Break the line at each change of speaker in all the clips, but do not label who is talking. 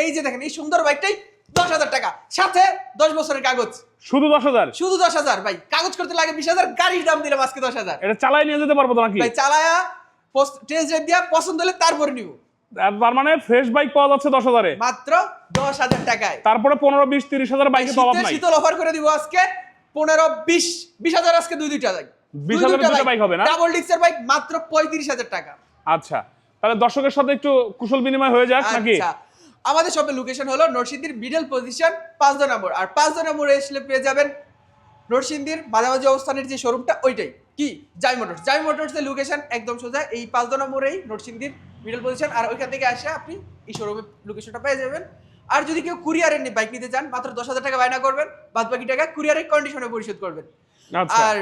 এই যে দেখেন এই সুন্দর বাইকটাই দশ হাজার টাকা। সাথে দশ বছরের কাগজ।
শুধু দশ হাজার?
শুধু দশ হাজার ভাই। কাগজ করতে লাগে বিশ হাজার গাড়ির দাম দিলাম আজকে দশ হাজার।
এটা চালাই নিয়ে যেতে পারব তো নাকি?
ভাই চালায়া টেস্ট ড্রাইভ দিয়া পছন্দ হলে তারপরে নিব।
তার মানে ফ্রেশ বাইক পাওয়া যাচ্ছে দশ হাজারে?
মাত্র দশ হাজার টাকায়।
তারপরে পনেরো বিশ তিরিশ হাজার বাইকে নাই?
শীতল অফার করে দিব আজকে। পনেরো বিশ বিশ হাজার আজকে দুই দুইটা বাইক
20,000 এর দুইটা bike হবে না?
ডাবল ডিক্সের বাইক মাত্র পঁয়ত্রিশ হাজার টাকা।
আচ্ছা তাহলে দর্শকের সাথে একটু কুশল বিনিময় হয়ে যাক নাকি?
আচ্ছা আমাদের শপের লোকেশন হলো নরসিংদীর মিডল পজিশন পাঁচ নম্বর। আর পাঁচ নম্বরে এসলে পেয়ে যাবেন নরসিংদীর মাঝামাঝি অবস্থানের যে শোরুমটা ওইটাই। কি? জাই মোটরস জাই মোটরসের লোকেশন একদম সোজা এই পাঁচ নম্বরেই নরসিংদীর মিডল পজিশন আর ওইখান থেকে আসে আপনি এই শোরুমের লোকেশনটা পেয়ে যাবেন। আর যদি কেউ কুরিয়ারের বাইক নিতে চান মাত্র দশ হাজার টাকা বায়না করবেন বাদ বাকি টাকা কুরিয়ারের কন্ডিশনে পরিশোধ করবেন।
আচ্ছা।
আর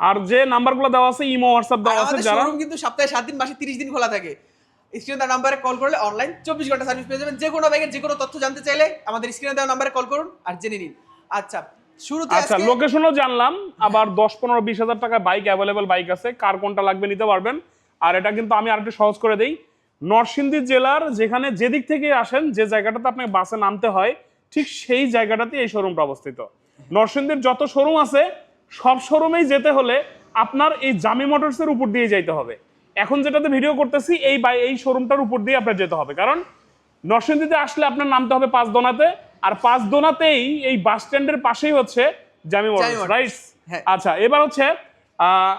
আর যে নাম্বারগুলো দেওয়া আছে ইমো হোয়াটসঅ্যাপ দেওয়া আছে যারা
শোরুম কিন্তু সপ্তাহে সাত দিন মাসে তিরিশ দিন খোলা থাকে। স্ক্রিনে দেওয়া নাম্বারে কল করলে অনলাইন চব্বিশ ঘণ্টা সার্ভিস পেয়ে যাবেন। যে কোনো ব্যাগের যে কোনো তথ্য জানতে চাইলে আমাদের স্ক্রিনে দেওয়া নাম্বারে কল করুন আর জেনে নিন। আচ্ছা শুরুতে
আচ্ছা লোকেশনও জানলাম আবার দশ পনেরো বিশ হাজার টাকা বাইক অ্যাভেলেবেল বাইক আছে। কার কোনটা লাগবে নিতে পারবেন? আর এটা কিন্তু আমি আরেকটু সহজ করে দিই। নরসিংদী জেলার যেখানে যেদিক থেকে আসেন যে জায়গাটাতে আপনাকে বাসে নামতে হয় ঠিক সেই জায়গাটাতে এই শোরুমটা অবস্থিত। নরসিংদীর যত শোরুম আছে সব শোরুমেই যেতে হলে আপনার এই জামি মোটরসের উপর দিয়ে যাইতে হবে। এখন যেটাতে ভিডিও করতেছি এই বাই এই শোরুমটার উপর দিয়ে আপনার যেতে হবে। কারণ নরসিংদীতে আসলে আপনার নামতে হবে পাঁচ দোনাতে আর পাঁচ দোনাতেই এই বাস স্ট্যান্ডের পাশেই হচ্ছে জামি মোটরস রাইট
হ্যাঁ।
আচ্ছা এবার হচ্ছে আহ,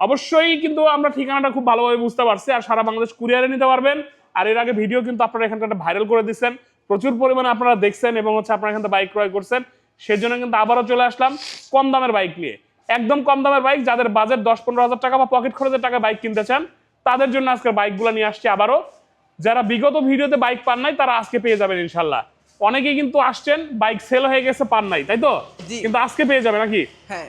অবশ্যই কিন্তু আমরা ঠিকানাটা খুব ভালোভাবে বুঝতে পারছি আর সারা বাংলাদেশ কুরিয়ারে নিতে পারবেন। আর এর আগে ভিডিও কিন্তু আপনারা এখানটা ভাইরাল করে দিচ্ছেন প্রচুর পরিমাণে আপনারা দেখছেন এবং হচ্ছে আপনারা এখান থেকে বাইক ক্রয় করছেন। সেজন্য কিন্তু আবারও চলে আসলাম কম দামের বাইক নিয়ে। একদম কম দামের বাইক যাদের বাজেট দশ পনেরো হাজার টাকা বা পকেট খরচের টাকা বাইক কিনতে চান তাদের জন্য আজকের বাইকগুলো নিয়ে আসছি আবারও। যারা বিগত ভিডিওতে বাইক পান নাই তারা আজকে পেয়ে যাবেন ইনশাল্লাহ। অনেকেই কিন্তু আসছেন বাইক সেল হয়ে গেছে পান নাই তাই তো? কিন্তু আজকে পেয়ে যাবে নাকি?
হ্যাঁ।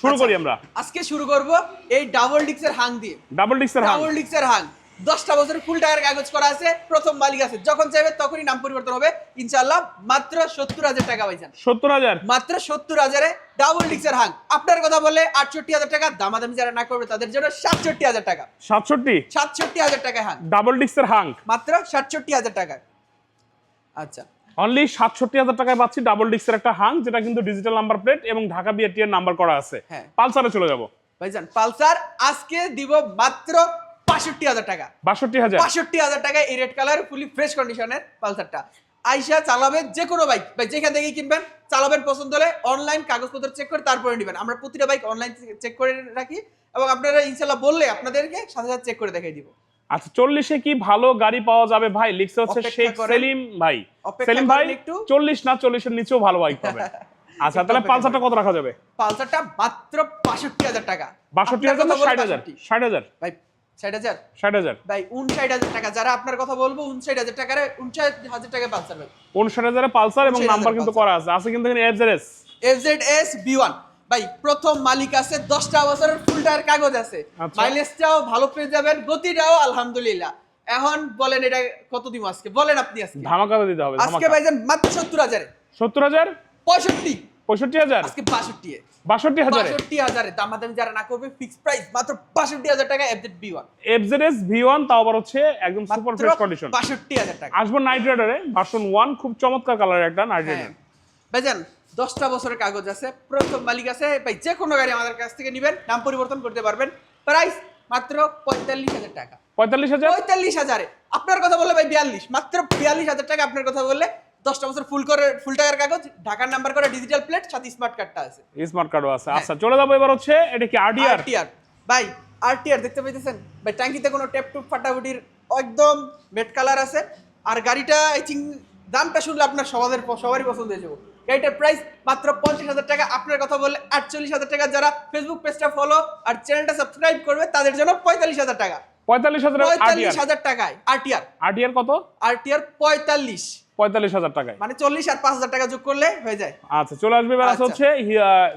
শুরু
আচ্ছা,
করি আমরা।
আজকে শুরু করব এই ডাবল ডিক্সের হাং দিয়ে।
ডাবল ডিক্সের হাং
ডাবল ডিক্সের হাং দশটা বছর ফুল টাকার কাগজ করা আছে প্রথম মালিক আছে। যখন চাইবে তখনই নাম পরিবর্তন হবে। ইনশাল্লাহ মাত্র সত্তর হাজার টাকা পাইছেন।
সত্তর হাজার?
মাত্র সত্তর হাজারে ডাবল ডিক্সের হাং। আপনার কথা বলে আটষট্টি হাজার টাকা দামাদামি যারা না করবে তাদের জন্য সাতষট্টি হাজার টাকা।
সাতষট্টি?
সাতষট্টি হাজার টাকা হাং।
ডাবল ডিক্সের হাং?
মাত্র সাতষট্টি হাজার টাকা। আচ্ছা।
অনলি সাতষট্টি হাজার টাকায় পাচ্ছি ডাবল ডিক্সের একটা হাং যেটা কিন্তু ডিজিটাল নাম্বার প্লেট এবং ঢাকা বিআরটি এর নাম্বার করা আছে।
হ্যাঁ।
পালসারে চলে যাব।
ভাইজান পালসার আজকে দিব মাত্র বাষট্টি হাজার টাকা।
বাষট্টি হাজার?
বাষট্টি হাজার টাকায় এই রেড কালার ফুলি ফ্রেশ কন্ডিশনের পালসারটা। আইসা চালাবেন যে কোনো বাইক ভাই যেখান থেকেই কিনবেন চালাবেন পছন্দ হলে অনলাইন কাগজপত্র চেক করে তারপরে নেবেন। আমরা প্রতিটা বাইক অনলাইন চেক করে রাখি এবং আপনারা ইনশাল্লাহ বললে আপনাদেরকে সাথে সাথে চেক করে দেখাই দিব।
আচ্ছা চল্লিশে কি ভালো গাড়ি পাওয়া যাবে? ভাই লিখছে হচ্ছে শেখ সেলিম ভাই। সেলিম ভাই। চল্লিশ না চল্লিশের নিচেও ভালো বাইক পাবে আচ্ছা তাহলে পালসারটা কত রাখা যাবে?
পালসারটা মাত্র বাষট্টি হাজার টাকা।
বাষট্টি হাজার ষাট হাজার? ষাট হাজার?
ভাই ষাট হাজার?
ষাট হাজার।
ভাই উনষাট হাজার টাকা। যারা আপনার কথা বলব উনষাট হাজার টাকার উনষাট হাজার টাকা পালসার ভাই।
উনষাট হাজারে পালসার এবং নাম্বার কিন্তু
পালসার।
করা আছে। আছে কিন্তু এখানে FZ
F Z S V one ভাই প্রথম মালিক আছে দশটা বছরের ফুল টায়ার কাগজ আছে।
আচ্ছা।
মাইলেজটাও ভালো পেয়ে যাবেন গতিটাও আলহামদুলিল্লাহ। এখন বলেন এটা কত দিব আজকে? বলেন আপনি আজকে।
ধামাকা দিতে হবে
আজকে ভাইজান মাত্র সত্তর হাজারে।
সত্তর হাজার?
পঁয়ষট্টি।
পঁয়ষট্টি হাজার?
আজকে বাষট্টি।
বাষট্টি হাজারে?
বাষট্টি হাজারে। দামাদামি যারা না করবে ফিক্স প্রাইস মাত্র বাষট্টি হাজার টাকা F Z V one
FZS V one তাও আবার হচ্ছে একদম সুপার ফ্রেশ কন্ডিশন
বাষট্টি হাজার টাকা।
আসব নাইট রাইডারে ভার্সন ওয়ান খুব চমৎকার কালারের একটা নাইট
হ্যাঁ।
রাইডার
ভাইজান দশটা বছরের কাগজ আছে প্রথম মালিক আছে ভাই যে কোনো গাড়ি আমাদের কাছ থেকে নেবেন নাম পরিবর্তন করতে পারবেন। প্রাইস মাত্র পঁয়তাল্লিশ হাজার টাকা।
পঁয়তাল্লিশ হাজার?
পঁয়তাল্লিশ হাজারে। আপনার কথা বললে ভাই বিয়াল্লিশ মাত্র বিয়াল্লিশ হাজার টাকা আপনার কথা বললে দশটা বছর ফুল করে ফুল টাকার কাগজ ঢাকার নাম্বার করে ডিজিটাল প্লেট সাথে স্মার্ট কার্ডটা আছে।
স্মার্ট কার্ডও আছে। আচ্ছা চলে যাব এবার হচ্ছে এটা কি আরডিআর
আরটিআর ভাই আরটিআর দেখতে পাইতেছেন? ভাই ট্যাঙ্কিতে কোনো টেপ টুপ ফাটাফুটির একদম মেট কালার আছে। আর গাড়িটা আই থিঙ্ক দামটা শুনলে আপনার সবাদের সবারই পছন্দ হয়ে যাব। গাড়িটার প্রাইস মাত্র পঞ্চাশ হাজার টাকা। আপনার কথা বললে আটচল্লিশ হাজার টাকা। যারা ফেসবুক পেজটা ফলো আর চ্যানেলটা সাবস্ক্রাইব করবে তাদের জন্য পঁয়তাল্লিশ হাজার টাকা।
পঁয়তাল্লিশ হাজার
পঁয়তাল্লিশ হাজার টাকায়। আরটিআর
আরডিআর কত?
আরটিআর পঁয়তাল্লিশ।
পঁয়তাল্লিশ হাজার টাকায়।
মানে চল্লিশ আর পাঁচ হাজার টাকা যোগ করলে হয়ে যায়।
আচ্ছা চলে আসবে এবার আছে
আচ্ছা।
হচ্ছে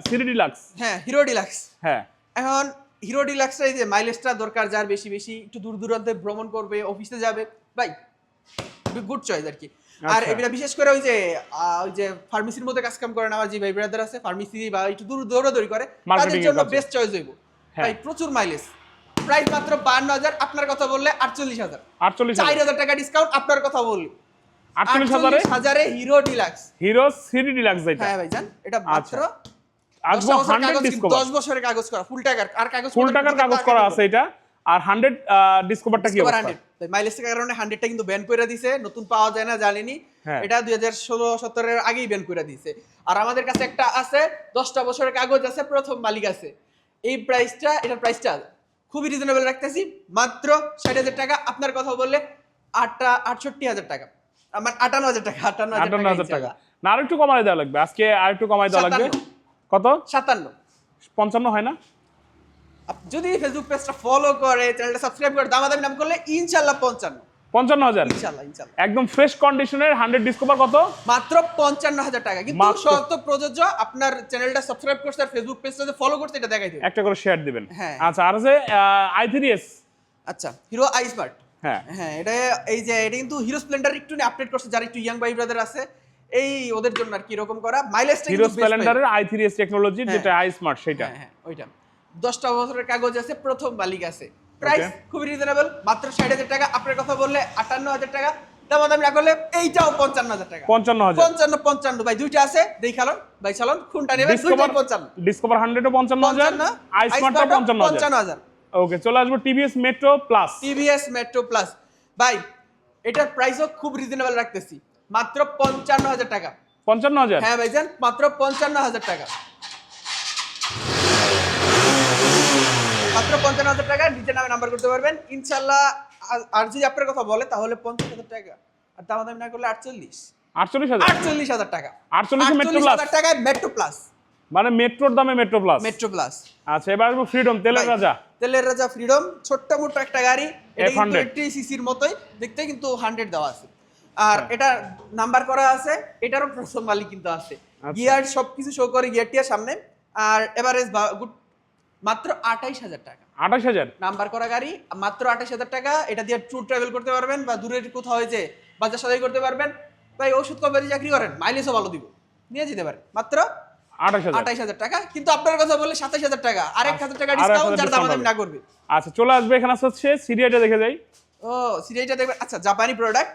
সিডি ডিলাক্স।
হ্যাঁ হিরো ডিলাক্স।
হ্যাঁ।
এখন হিরো ডিলাক্সটা এই যে মাইলেজটা দরকার যার বেশি বেশি একটু দূর দূরান্তে ভ্রমণ করবে অফিসে যাবে ভাই গুড চয়েস আর কি। আর
আচ্ছা।
এটা বিশেষ করে ওই যে ওই যে ফার্মেসির মধ্যে কাজ কাম করেন আমার যে ভাই ব্রাদার আছে ফার্মেসি বা একটু দূর দৌড়াদৌড়ি করে তাদের জন্য। বেস্ট চয়েস হইব।
হ্যাঁ।
ভাই প্রচুর মাইলেজ প্রাইস মাত্র বান্ন হাজার আপনার কথা বললে আটচল্লিশ হাজার।
আটচল্লিশ
চার
হাজার
টাকা ডিসকাউন্ট আপনার কথা বললি।
আটচল্লিশ হাজারে?
হাজারে Hero Deluxe
Hero CD Deluxe যেটা
হ্যাঁ ভাইজান এটা
আচ্ছা।
মাত্র
আসব হান্ড্রেড ডিসকভার
দশ বছরের কাগজ করা ফুল টাকার আর কাগজ
ফুল টাকার কাগজ করা আছে এটা। আর হান্ড্রেড ডিসকভারটা কি
মাইলেজ কারণে হান্ড্রেডটা কিন্তু ব্যান করে দিছে নতুন পাওয়া যায় না জানিনি।
হ্যাঁ।
এটা দুই হাজার ষোলো সতেরোর আগেই ব্যান করে দিছে। আর আমাদের কাছে একটা আছে দশটা বছরের কাগজ আছে প্রথম মালিক আছে। এই প্রাইসটা এটার প্রাইসটা খুবই রিজনেবল রাখতেছি। মাত্র ষাট হাজার টাকা আপনার কথা বললে আটটা আটষট্টি হাজার টাকা। আমার আটান্ন হাজার টাকা আটান্ন
আটান্ন হাজার টাকা
টাকা।
না আর একটু কমাই দেওয়া লাগবে। আজকে আর একটু কমাই দেওয়া লাগবে। কত?
সাতান্ন।
পঞ্চান্ন হয় না?
যদি ফেসবুক পেজটা ফলো করে চ্যানেলটা সাবস্ক্রাইব করে দামাদামি নাম করলে ইনশাল্লাহ পঞ্চান্ন।
পঞ্চান্ন হাজার? একদম ফ্রেশ কন্ডিশনের হান্ড্রেড ডিসকভার কত?
মাত্র পঞ্চান্ন হাজার টাকা। কিন্তু। শর্ত প্রযোজ্য আপনার চ্যানেলটা সাবস্ক্রাইব করছে আর ফেসবুক পেজটা ফলো করছে এটা দেখাই দেবে
একটা করে শেয়ার দিবেন।
হ্যাঁ।
আচ্ছা আর আছে আই থ্রি এস
আচ্ছা হিরো আই স্মার্ট
হ্যাঁ।
হ্যাঁ এটা এই যে এটা কিন্তু হিরো স্প্লেন্ডার একটু আপডেট করছে যারা একটু ইয়াং ভাই ব্রাদার আছে। এই ওদের জন্য আর কি এরকম করা। মাইলেজটা
হিরো। স্প্লেন্ডারের আই থ্রি এস টেকনোলজি। যেটা আই স্মার্ট সেটা।
হ্যাঁ হ্যাঁ ওইটা। দশটা বছরের কাগজ আছে প্রথম মালিক আছে। প্রাইস খুবই রিজনেবল মাত্র ষাট হাজার টাকা। আপনার কথা বললে আটান্ন হাজার টাকা। দামাদামি না করলে এইটাও পঞ্চান্ন হাজার টাকা।
পঞ্চান্ন হাজার।
পঞ্চান্ন পঞ্চান্ন। ভাই দুইটা আছে দেখালন ভাই চালন কোনটা নেবেন। পঞ্চান্ন।
ডিসকভার হান্ড্রেডও পঞ্চান্ন হাজার আই স্মার্টটা পঞ্চান্ন হাজার। ওকে চলে আসব TVS Metro Plus
TVS Metro Plus ভাই এটার প্রাইসও খুব রিজনেবল রাখতেছি। মাত্র পঞ্চান্ন হাজার টাকা।
পঞ্চান্ন হাজার?
হ্যাঁ ভাইজান মাত্র পঞ্চান্ন হাজার টাকা। মাত্র পঞ্চান্ন হাজার টাকা নিজের নামে নাম্বার করতে পারবেন। ইনশাল্লাহ আর- যদি আপনার কথা বলে তাহলে পঞ্চাশ হাজার টাকা। আর দাম দামি না করলে আটচল্লিশ।
আটচল্লিশ হাজার?
আটচল্লিশ হাজার টাকা।
আটচল্লিশে মেট্রো প্লাস
টাকায় মেট্রো প্লাস
মানে মেট্রোর দামে মেট্রো প্লাস
মেট্রো প্লাস
আচ্ছা এবার আসব ফ্রিডম তেলের
ভাই,
রাজা।
তেলের রাজা ফ্রিডম ছোট্ট মোটো একটা গাড়ি এটা কিন্তু
F100
সিসির মতোই দেখতে কিন্তু হান্ড্রেড দেওয়া আছে। আর
হ্যাঁ।
এটা নাম্বার করা আছে এটারও প্রথম মালিক কিন্তু আছে।
আচ্ছা।
গিয়ার সবকিছু শো করে গিয়ারটির সামনে। আর এভারেজ গুড মাত্র আঠাইশ হাজার টাকা।
আঠাশ হাজার?
নাম্বার করা গাড়ি মাত্র আঠাশ হাজার টাকা। এটা দিয়ে ট্যুর ট্রাভেল করতে পারবেন বা দূরের কোথাও হয়েছে বাজার সদাই করতে পারবেন। ভাই ওষুধ কোম্পানি চাকরি করেন মাইলেজও ভালো দিব। নিয়ে যেতে পারেন। মাত্র
আঠাশ হাজার।
টাকা? কিন্তু আপনার কথা বললে সাতাশ হাজার টাকা। আরেক হাজার টাকা ডিসকাউন্ট যার দাম না করবে।
আচ্ছা চলে আসবে এখানে হচ্ছে সিরিয়াটা দেখে যাই।
ও সিরিয়াটা দেখবেন আচ্ছা জাপানি প্রোডাক্ট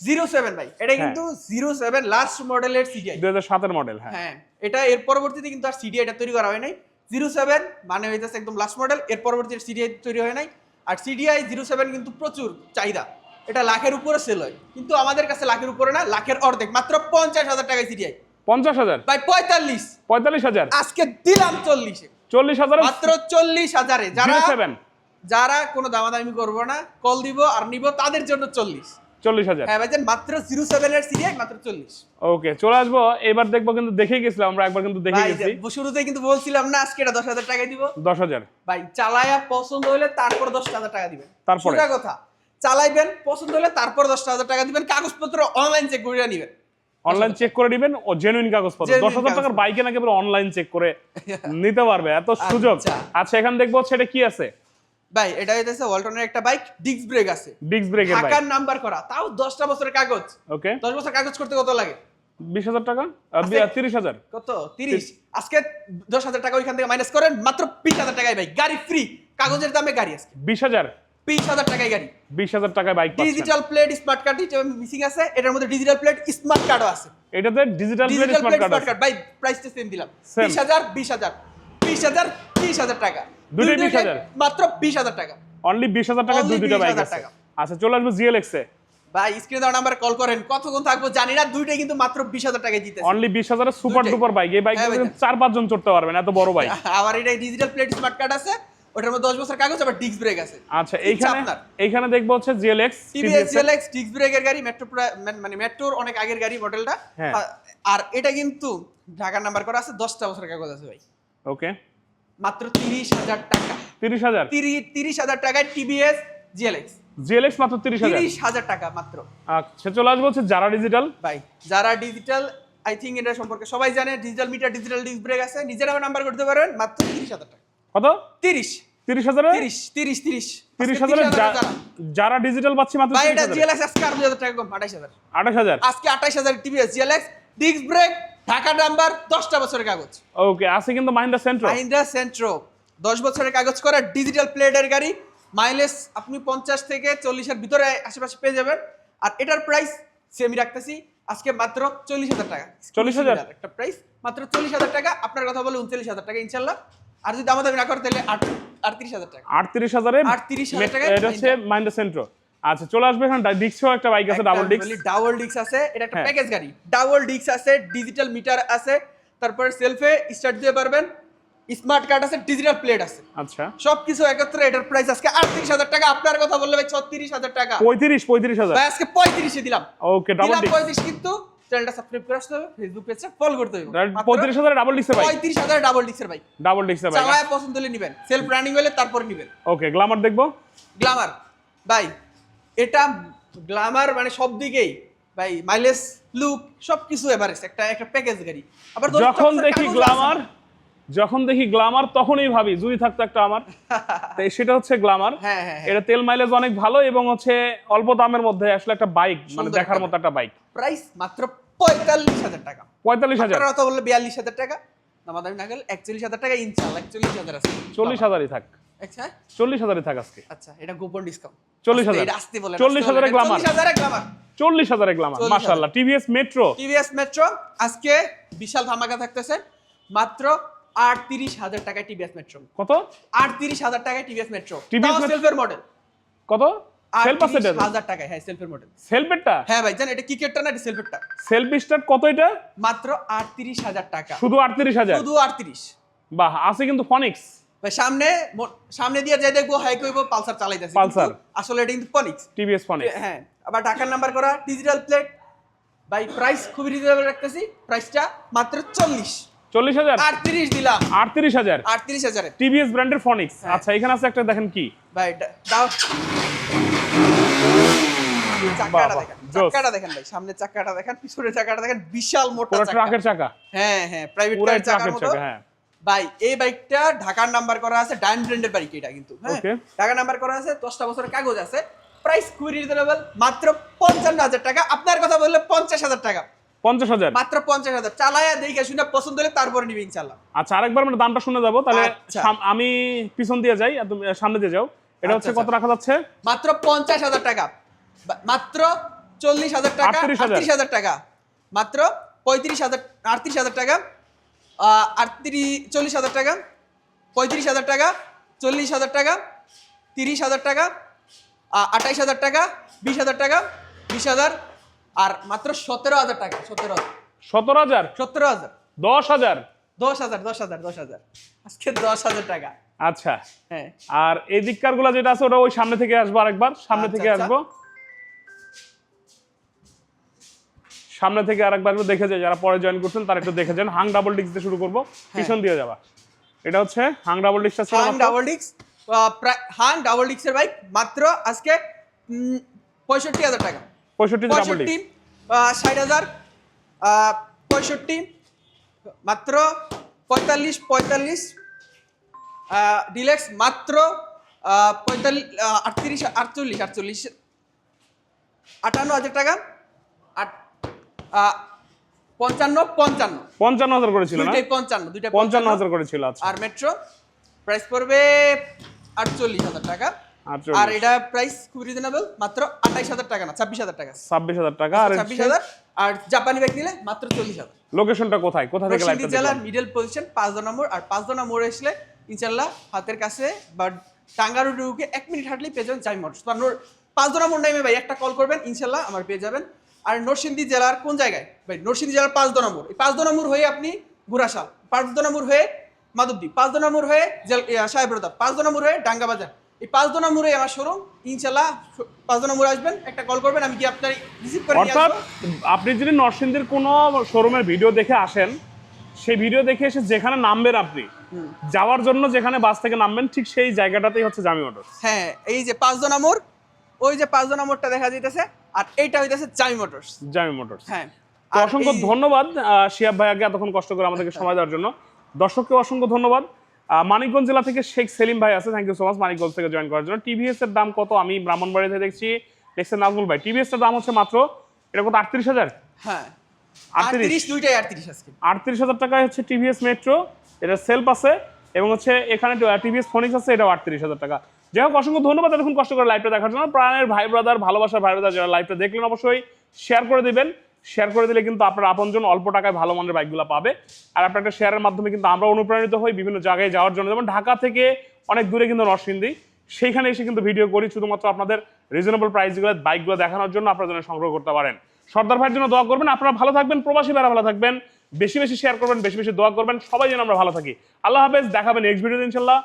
জিরো সেভেন ভাই। এটা
হ্যাঁ।
কিন্তু জিরো সেভেন লাস্ট মডেলের সিডিআই
দুই হাজার সাতের মডেল হ্যাঁ।
হ্যাঁ এটা এর পরবর্তীতে কিন্তু আর তৈরি করা হয় নাই। জিরো সেভেন মানে হইতেছে একদম লাস্ট মডেল এর পরবর্তীতে সিডিআই তৈরি হয় নাই। আর সিডিআই জিরো সেভেন কিন্তু প্রচুর চাহিদা। এটা লাখের উপরে সেল হয়। কিন্তু আমাদের কাছে লাখের উপরে না লাখের অর্ধেক মাত্র পঞ্চাশ হাজার টাকায় সিডিআই।
পঞ্চাশ হাজার।
ভাই পঁয়তাল্লিশ।
পঁয়তাল্লিশ হাজার।
আজকে দিলাম চল্লিশে।
চল্লিশ হাজার
মাত্র চল্লিশ হাজারে। যারা
সেভেন
যারা কোনো দামাদামি করব না কল দিব আর নিব তাদের জন্য চল্লিশ।
চল্লিশ হাজার।
হ্যাঁ ভাইজান মাত্র জিরো সেভেনের সিরিয়াল মাত্র চল্লিশ।
ওকে চলে আসব। এবার দেখব কিন্তু দেখেই গেছিলাম আমরা একবার কিন্তু দেখে গেছি।
শুরুতে কিন্তু বলছিলাম না আজকে এটা দশ হাজার টাকায় দিব।
দশ হাজার।
ভাই চালায়া পছন্দ হলে তারপর দশ হাজার টাকা দিবেন।
তারপরে?
কথা চালাইবেন পছন্দ হলে তারপর দশ হাজার টাকা দিবেন। কাগজপত্র অনলাইন চেক করে নিবেন।
অনলাইন চেক করে দিবেন ও জেনুইন কাগজপত্র। দশ হাজার টাকার। বাইকে নাকি অনলাইন চেক করে নিতে পারবে এত সুযোগ।
আচ্ছা।
আচ্ছা এখানে দেখব এটা কি আছে?
ভাই এটা হইতেছে ওয়ালটনের একটা বাইক ডিস্ক ব্রেক আছে।
ডিস্ক ব্রেকের বাইক
ঢাকার নাম্বার করা তাও দশটা বছরের কাগজ।
ওকে
দশ বছর কাগজ করতে কত লাগে?
বিশ হাজার টাকা?
আছে।
তিরিশ হাজার।
কত? তিরিশ। আজকে দশ হাজার টাকা ওইখান থেকে মাইনাস করেন মাত্র বিশ হাজার টাকায় ভাই গাড়ি ফ্রি কাগজের দামে গাড়ি আজকে।
বিশ হাজার?
বিশ হাজার টাকায় গাড়ি।
বিশ হাজার টাকায় bike
digital plate smart card missing আছে এটার মধ্যে ডিজিটাল প্লেট স্মার্ট কার্ডও আছে।
এটাতে ডিজিটাল
ডিজিটাল
স্মার্ট কার্ড আছে
ভাই প্রাইসটা সেম দিলাম। বিশ হাজার বিশ হাজার। বিশ হাজার বিশ হাজার টাকা।
দুটোই
দুই
20,000
মাত্র বিশ হাজার টাকা।
অনলি বিশ হাজার টাকা দুই দুইটা বাইক আছে। আচ্ছা চলে আসব জিএলএক্স এ।
ভাই স্ক্রিনে দেওয়া নাম্বার কল করেন। কতক্ষণ থাকব জানি না দুইটাই কিন্তু মাত্র বিশ হাজার টাকায় জিতেছে
অনলি বিশ হাজারের সুপার
দুইটাই।
ডুপার বাইক এই বাইক
হ্যাঁ।
চার পাঁচজন চড়তে পারবেন এত বড় বাইক
আবার এটা ডিজিটাল প্লেট স্মার্ট কার্ড আছে। ওটার মধ্যে দশ বছর কাগজ আবার ডিস্ক ব্রেক আছে।
আচ্ছা এইখানে এইখানে দেখব হচ্ছে জিএলএক্স
টিভিএস জিএলএক্স ডিস্ক ব্রেকের গাড়ি মেট্রো মানে মেট্রোর অনেক আগের গাড়ি মডেলটা
হ্যাঁ।
আর এটা কিন্তু ঢাকার নাম্বার করা আছে দশটা বছরের কাগজ আছে ভাই।
ওকে
মাত্র তিরিশ হাজার টাকা।
তিরিশ হাজার?
তিরিশ তিরিশ হাজার টাকায় টিভিএস জিএলএক্স
জিএলএক্স মাত্র তিরিশ হাজার?
তিরিশ হাজার টাকা মাত্র।
আচ্ছা চলে আসব হচ্ছে যারা ডিজিটাল
ভাই যারা ডিজিটাল আই থিঙ্ক এটা সম্পর্কে সবাই জানে digital meter digital disc brake আছে। নিজের নামে নাম্বার করতে পারেন মাত্র তিরিশ হাজার টাকা।
কত?
তিরিশ।
তিরিশ হাজারে
তিরিশ তিরিশ তিরিশ।
তিরিশ হাজারে
যারা।
ডিজিটাল পাচ্ছি মাত্র
ভাই এটা জিএলএক্স আজকে আর দুই হাজার টাকা কম আঠাইশ হাজার।
আঠাশ হাজার?
আজকে আঠাইশ হাজার TVS GLX disc brake Dhaka number দশটা বছরের কাগজ।
ওকে আছে কিন্তু মাহিন্দ্রা সেন্ট্রো
মাহিন্দ্রা সেন্ট্রো দশ বছরের কাগজ করা ডিজিটাল প্লেটের গাড়ি। মাইলেজ আপনি পঞ্চাশ থেকে চল্লিশের ভিতরে আশেপাশে পেয়ে যাবেন। আর এটার প্রাইস সেমি রাখতেছি। আজকে মাত্র চল্লিশ হাজার টাকা।
40,000?
একটা প্রাইস মাত্র চল্লিশ হাজার টাকা। আপনার কথা বলে উনচল্লিশ হাজার টাকা ইনশাল্লাহ। আর যদি দামাদামি না করে তাহলে আট আটত্রিশ হাজার টাকা।
আটত্রিশ হাজারে
38,000 টাকায়
এটা হচ্ছে মাইন্ডা সেন্ট্রো আচ্ছা চলে আসবে এখানে ডিক্সও একটা বাইক আছে ডাবল ডিক্স
ডাবল ডিক্স আছে এটা একটা
হ্যাঁ।
প্যাকেজ গাড়ি। ডাবল ডিক্স আছে ডিজিটাল মিটার আছে তারপরে সেলফে স্টার্ট দিতে পারবেন। স্মার্ট কার্ড আছে ডিজিটাল প্লেট আছে।
আচ্ছা।
সবকিছু একত্রে এটার প্রাইস আজকে আটত্রিশ হাজার টাকা। আপনার কথা বললে ভাই ছত্রিশ হাজার টাকা।
পঁয়ত্রিশ পঁয়ত্রিশ হাজার।
ভাই আজকে পঁয়ত্রিশে দিলাম।
ওকে ডাবল
পঁয়ত্রিশ কিন্তু চ্যানেলটা সাবস্ক্রাইব করে আসতে হবে ফেসবুক পেজটা ফলো করতে হবে।
পঁয়ত্রিশ হাজার ডাবল ডিক্সের
ভাই। 35000 ডাবল ডিক্সের ভাই।
ডাবল ডিক্সের ভাই
চালায় পছন্দ হলে নেবেন। সেলফ রানিং হলে তারপর নিবেন।
ওকে গ্লামার দেখব?
গ্লামার ভাই এটা গ্লামার মানে সব দিকেই। ভাই মাইলেজ লুক সবকিছু এভারেস্ট একটা একটা প্যাকেজ গাড়ি। আবার
যখন দেখি
গ্ল্যামার।
যখন দেখি গ্লামার তখনই ভাবি যদি থাকতো একটা আমার। সেটা হচ্ছে গ্লামার
হ্যাঁ হ্যাঁ হ্যাঁ।
এটা তেল মাইলেজ অনেক ভালো এবং হচ্ছে অল্প দামের মধ্যে আসলে একটা বাইক মানে দেখার মতো একটা বাইক
প্রাইস মাত্র পঁয়তাল্লিশ হাজার টাকা।
পঁয়তাল্লিশ হাজার।
কথা বললে বিয়াল্লিশ হাজার টাকা। দামা না গেলে একচল্লিশ হাজার টাকা ইনশাল একচল্লিশ হাজার আছে।
চল্লিশ হাজারই থাক।
আচ্ছা।
চল্লিশ হাজারই থাক আজকে।
আচ্ছা এটা গোপন ডিসকাউন্ট
চল্লিশ হাজার। চল্লিশ হাজারে গ্লামার
চল্লিশ হাজারে গ্লামার
চল্লিশ হাজারে গ্লামার
40,000
মাশাল্লাহ টিভিএস মেট্রো
টিভিএস মেট্রো আজকে বিশাল ধামাকা থাকতেছে। মাত্র আটত্রিশ হাজার টাকায় টিভিএস মেট্রো
কত?
আটত্রিশ হাজার টাকায় টিভিএস মেট্রো? সেলফের মডেল
কত? সেলফ আছে এটা
হাজার টাকায় হ্যাঁ সেলফের মডেল
সেলফেরটা
হ্যাঁ ভাই জান এটা কিকেটটা না এটা সেলফেরটা
সেলফ স্টার্ট কত এটা?
মাত্র আটত্রিশ হাজার টাকা।
শুধু বাহ আছে কিন্তু ফনিক্স
ভাই সামনে সামনে দিয়ে যাই দেখব হাই কইবো পালসার চালাইতেছে। কিন্তু আসলে এটা কিন্তু পনিক্স
টিভিএস ফনিক্স
হ্যাঁ আবার ঢাকার নাম্বার করা ডিজিটাল প্লেট ভাই প্রাইস খুবই রিজনেবল রাখতেছি। প্রাইসটা মাত্র চল্লিশ।
চল্লিশ হাজার?
আটত্রিশ দিলাম।
আটত্রিশ হাজার।
আটত্রিশ হাজারে।
টিভিএস ব্র্যান্ডের ফনিক্স
হ্যাঁ।
আচ্ছা এখানে আছে একটা দেখেন কি?
ভাই দাও। চাকাটা দেখেন
জোস।
চাকাটা দেখেন ভাই সামনে চাকাটা দেখেন পিছনের চাকাটা দেখেন বিশাল মোটা চাকা।
ট্রাকের চাকা?
হ্যাঁ হ্যাঁ প্রাইভেট কার চাকার মতো।
হ্যাঁ।
ভাই এই বাইকটা ঢাকার নাম্বার করা আছে ডায়ন ব্র্যান্ডের বাইক এটা কিন্তু হ্যাঁ। ঢাকার নাম্বার করা আছে দশটা বছরের কাগজ আছে। প্রাইস খুবই মাত্র পঞ্চান্ন হাজার টাকা। আপনার কথা বললে পঞ্চাশ হাজার টাকা।
পঞ্চাশ হাজার।
মাত্র পঞ্চাশ হাজার। চালায়া দেখে শুনে পছন্দ হলে তারপরে নিবি ইনশাল্লাহ
আচ্ছা আরেকবার মানে দামটা শুনে যাব। তাহলে
আচ্ছা।
আমি পিছন দিয়ে যাই আর তুমি সামনে দিয়ে যাও। এটা হচ্ছে
আচ্ছা,
কত রাখা যাচ্ছে?
মাত্র পঞ্চাশ হাজার টাকা। মাত্র চল্লিশ হাজার টাকা আটত্রিশ হাজার। টাকা। মাত্র পঁয়ত্রিশ হাজার আটত্রিশ হাজার টাকা আটত্রিশ চল্লিশ হাজার টাকা পঁয়ত্রিশ হাজার টাকা চল্লিশ হাজার টাকা তিরিশ হাজার টাকা আঠাইশ হাজার টাকা বিশ হাজার টাকা বিশ হাজার আর মাত্র সতেরো হাজার টাকা সতেরো হাজার।
সতেরো হাজার?
সতেরো হাজার।
দশ হাজার?
দশ হাজার দশ হাজার দশ হাজার। আজকে দশ হাজার টাকা।
আচ্ছা।
হ্যাঁ।
আর এই দিককারগুলা যেটা আছে ওটা ওই সামনে থেকে আসব আরেকবার। সামনে
আচ্ছা,
থেকে
আচ্ছা।
আসব। সামনে থেকে আরেকবার দেখে যায় যারা পরে জয়েন করছেন তারা একটু দেখে যান। হাং ডাবল ডিক্স দিয়ে শুরু করব।
হ্যাঁ।
পিছন দিয়ে যাবা। এটা হচ্ছে হাং ডাবল ডিস্কটা ছিল
হাং ডাবল ডিক্স হাং ডাবল ডিক্সের বাইক মাত্র আজকে পঁয়ষট্টি হাজার টাকা।
পঁয়ষট্টি
পঁয়ষট্টি ষাট হাজার পঁয়ষট্টি মাত্র পঁয়তাল্লিশ পঁয়তাল্লিশ ডিলেক্স মাত্র পঁয়তাল্লিশ আটত্রিশ আটচল্লিশ আটচল্লিশ আটান্ন হাজার টাকা আট পঞ্চান্ন পঞ্চান্ন।
পঞ্চান্ন হাজার করেছিল
দুইটাই পঞ্চান্ন দুইটাই
পঞ্চান্ন হাজার করেছিল আচ্ছা।
আর মেট্রো প্রাইস পড়বে আটচল্লিশ হাজার টাকা। আর এটা প্রাইস খুব রিজনেবল মাত্র আঠাইশ হাজার টাকা না ছাব্বিশ হাজার টাকা।
ছাব্বিশ হাজার টাকা আর
ছাব্বিশ হাজার। আর জাপানি ব্যাগ নিলে মাত্র চল্লিশ হাজার।
লোকেশনটা কোথায়? কোথা থেকে
জেলার মিডল পজিশন পাঁচ নম্বর আর পাঁচ নম্বর আসলে ইনশাল্লাহ হাতের কাছে বা টাঙ্গারু ঢুকে এক মিনিট হাঁটলেই পেয়ে যাবেন জামি মোটরস বা নোর- পাঁচ নম্বর নামে ভাই একটা কল করবেন ইনশাল্লাহ আমার পেয়ে যাবেন। আর নরসিংদী জেলার কোন জায়গায়? ভাই নরসিংদী জেলার পাঁচ নম্বর এই পাঁচ নম্বর হয়ে আপনি ঘুরাশাল পাঁচ নম্বর হয়ে মাধবদ্বীপ পাঁচ নম্বর হয়ে জেল সাহেবরদা পাঁচ নম্বর হয়ে ডাঙ্গাবাজার এই পাঁচ নম্বরে আমার শোরুম ইনশাল্লাহ পাঁচ নম্বরে আসবেন একটা কল করবেন আমি কি আপনার রিসিভ করে
অর্থাৎ আপনি যদি নরসিংদীর কোনো শোরুমের ভিডিও দেখে আসেন সেই ভিডিও দেখে এসে যেখানে নামবেন আপনি যাওয়ার জন্য যেখানে বাস থেকে নামবেন ঠিক সেই জায়গাটাতেই হচ্ছে জামি মোটরস
হ্যাঁ এই যে পাঁচ জন আমর ওই যে পাঁচ জন আমরটা দেখা যাইতেছে আর এইটা হইতেছে জামি মোটরস
জামি মোটরস
হ্যাঁ
অসংখ্য ধন্যবাদ আহ, ভাই আগে এতক্ষণ কষ্ট করে আমাদেরকে সময় দেওয়ার জন্য। দর্শককে অসংখ্য ধন্যবাদ। মানিকগঞ্জ জেলা থেকে শেখ সেলিম ভাই আছে thank you so much Manikganj থেকে জয়েন করার জন্য। টিভিএস এর দাম কত? আমি ব্রাহ্মণবাড়িতে দেখছি দেখছেন নাজমুল ভাই। টিভিএস এর দাম হচ্ছে মাত্র এটা কত আটত্রিশ হাজার?
হ্যাঁ
আটত্রিশ।
আটত্রিশ দুইটাই আটত্রিশ আজকে।
আটত্রিশ হাজার টাকায় হচ্ছে টিভিএস মেট্রো এটা সেলফ আছে এবং হচ্ছে এখানে টিভিএস ফোনিক্স আছে এটাও আটত্রিশ হাজার টাকা। যাই হোক অসংখ্য ধন্যবাদ এতক্ষণ কষ্ট করে লাইভটা দেখার জন্য। প্রাণের ভাই ব্রাদার ভালোবাসার ভাই ব্রাদার যারা লাইভটা দেখলেন অবশ্যই শেয়ার করে দিবেন। শেয়ার করে দিলে কিন্তু আপনার আপনজন অল্প টাকায় ভালো মানের বাইকগুলো পাবে। আর আপনার একটা শেয়ারের মাধ্যমে কিন্তু আমরা অনুপ্রাণিত হই বিভিন্ন জায়গায় যাওয়ার জন্য। যেমন ঢাকা থেকে অনেক দূরে কিন্তু নরসিংদী, সেইখানে এসে কিন্তু ভিডিও করি শুধুমাত্র আপনাদের রিজনেবল প্রাইসগুলো বাইকগুলো দেখানোর জন্য আপনারা যেন সংগ্রহ করতে পারেন। সর্দার ভাইয়ের জন্য দোয়া করবেন। আপনারা ভালো থাকবেন, প্রবাসী ভাইরা ভালো থাকবেন। বেশি বেশি শেয়ার করবেন, বেশি বেশি দোয়া করবেন। সবাই যেন আমরা ভালো থাকি। আল্লাহ হাফেজ, দেখাবেন নেক্সট ভিডিও ইনশাল্লাহ